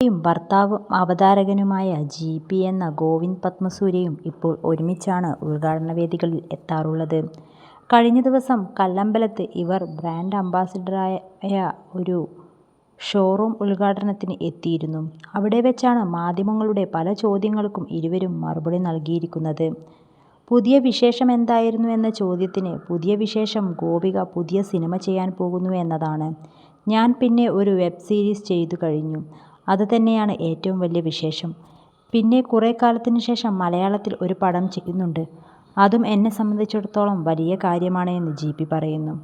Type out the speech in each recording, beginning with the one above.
യും ഭർത്താവും അവതാരകനുമായ G P എന്ന ഗോവിന്ദ് പത്മസൂര്യയും ഇപ്പോൾ ഒരുമിച്ചാണ് ഉദ്ഘാടന വേദികളിൽ എത്താറുള്ളത്. കഴിഞ്ഞ ദിവസം കല്ലമ്പലത്ത് ഇവർ ബ്രാൻഡ് അംബാസഡറായ ഒരു ഷോറൂം ഉദ്ഘാടനത്തിന് എത്തിയിരുന്നു. അവിടെ വെച്ചാണ് മാധ്യമങ്ങളുടെ പല ചോദ്യങ്ങൾക്കും ഇരുവരും മറുപടി നൽകിയിരിക്കുന്നത്. പുതിയ വിശേഷമെന്തായിരുന്നു എന്ന ചോദ്യത്തിന് പുതിയ വിശേഷം ഗോപിക പുതിയ സിനിമ ചെയ്യാൻ പോകുന്നു എന്നതാണ്. ഞാൻ പിന്നെ ഒരു വെബ് സീരീസ് ചെയ്തു കഴിഞ്ഞു. അത് തന്നെയാണ് ഏറ്റവും വലിയ വിശേഷം. പിന്നെ കുറേ കാലത്തിന് ശേഷം മലയാളത്തിൽ ഒരു പടം ചെയ്യുന്നുണ്ട്. അതും എന്നെ സംബന്ധിച്ചിടത്തോളം വലിയ കാര്യമാണ് എന്ന് ജി പി പറയുന്നു.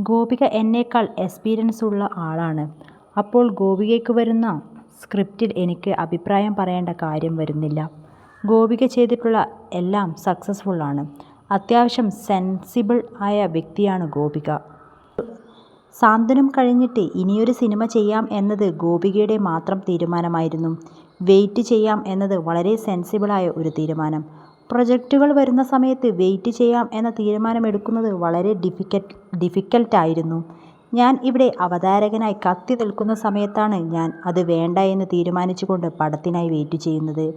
ഗോപിക എന്നേക്കാൾ എക്സ്പീരിയൻസ് ഉള്ള ആളാണ്. അപ്പോൾ ഗോപികയ്ക്ക് വരുന്ന സ്ക്രിപ്റ്റിൽ എനിക്ക് അഭിപ്രായം പറയേണ്ട കാര്യം വരുന്നില്ല. ഗോപിക ചെയ്തിട്ടുള്ള എല്ലാം സക്സസ്ഫുള്ളാണ്. അത്യാവശ്യം സെൻസിബിൾ ആയ വ്യക്തിയാണ് ഗോപിക. സാന്ത്വനം കഴിഞ്ഞിട്ട് ഇനിയൊരു സിനിമ ചെയ്യാം എന്നത് ഗോപികയുടെ മാത്രം തീരുമാനമായിരുന്നു. വെയിറ്റ് ചെയ്യാം എന്നത് വളരെ സെൻസിബിളായ ഒരു തീരുമാനം. പ്രൊജക്റ്റുകൾ വരുന്ന സമയത്ത് വെയിറ്റ് ചെയ്യാം എന്ന തീരുമാനമെടുക്കുന്നത് വളരെ ഡിഫിക്കൽട്ടായിരുന്നു. ഞാൻ ഇവിടെ അവതാരകനായി കത്തി നിൽക്കുന്ന സമയത്താണ് ഞാൻ അത് വേണ്ട എന്ന് തീരുമാനിച്ചുകൊണ്ട് പടത്തിനായി വെയിറ്റ് ചെയ്യുന്നത്.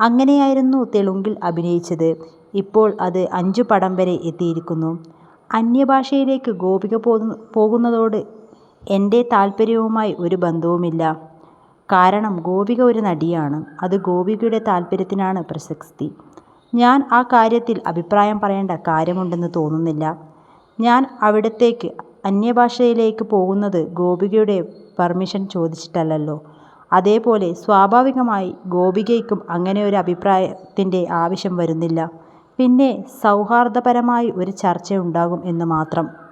അങ്ങനെയായിരുന്നു തെലുങ്കിൽ അഭിനയിച്ചത്. ഇപ്പോൾ അത് അഞ്ചു പടം വരെ എത്തിയിരിക്കുന്നു. അന്യഭാഷയിലേക്ക് ഗോപിക പോകുന്നതോട് എന്റെ താല്പര്യവുമായി ഒരു ബന്ധവുമില്ല. കാരണം ഗോപിക ഒരു നടിയാണ്. അത് ഗോപികയുടെ താല്പര്യത്തിനാണ് പ്രസക്തി. ഞാൻ ആ കാര്യത്തിൽ അഭിപ്രായം പറയേണ്ട കാര്യമുണ്ടെന്ന് തോന്നുന്നില്ല. ഞാൻ അവിടത്തേക്ക് അന്യഭാഷയിലേക്ക് പോകുന്നത് ഗോപികയുടെ പെർമിഷൻ ചോദിച്ചിട്ടല്ലല്ലോ. അതേപോലെ സ്വാഭാവികമായി ഗോപികയ്ക്കും അങ്ങനെ ഒരു അഭിപ്രായത്തിന്റെ ആവശ്യം വരുന്നില്ല. പിന്നെ സൗഹാർദ്ദപരമായി ഒരു ചർച്ച ഉണ്ടാകും എന്ന് മാത്രം.